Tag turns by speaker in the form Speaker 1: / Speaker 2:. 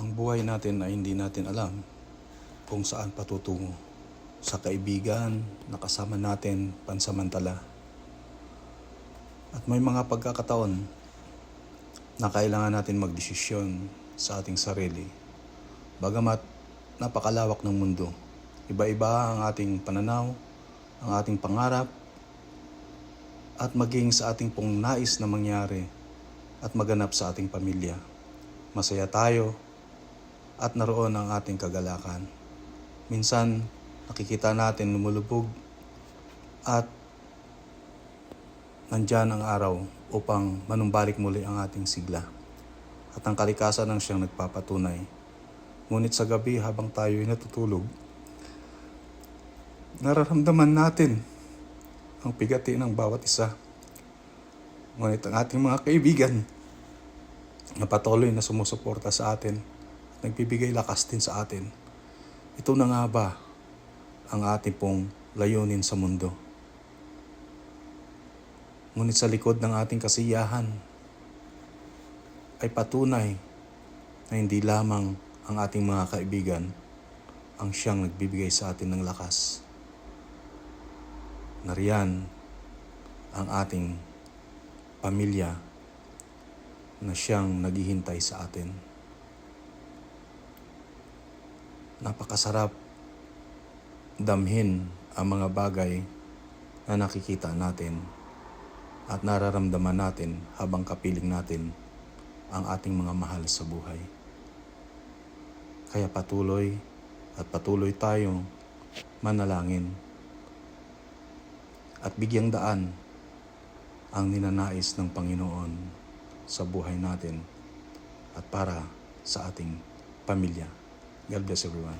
Speaker 1: Ang buhay natin ay hindi natin alam kung saan patutungo. Sa kaibigan na kasama natin pansamantala. At may mga pagkakataon na kailangan natin magdesisyon sa ating sarili. Bagamat napakalawak ng mundo, iba-iba ang ating pananaw, ang ating pangarap, at maging sa ating pong nais na mangyari at maganap sa ating pamilya. Masaya tayo at naroon ang ating kagalakan. Minsan, nakikita natin lumulubog at nandyan ang araw upang manumbalik muli ang ating sigla. At ang kalikasan ang siyang nagpapatunay. Ngunit sa gabi habang tayo ay natutulog, nararamdaman natin ang pigati ng bawat isa. Ngunit ang ating mga kaibigan na patuloy na sumusuporta sa atin at nagbibigay lakas din sa atin. Ito na nga ba ang ating pong layunin sa mundo? Ngunit sa likod ng ating kasiyahan ay patunay na hindi lamang ang ating mga kaibigan ang siyang nagbibigay sa atin ng lakas. Nariyan ang ating pamilya na siyang naghihintay sa atin. Napakasarap damhin ang mga bagay na nakikita natin at nararamdaman natin habang kapiling natin ang ating mga mahal sa buhay. Kaya patuloy at patuloy tayong manalangin at bigyang daan ang ninanais ng Panginoon sa buhay natin at para sa ating pamilya. God bless everyone.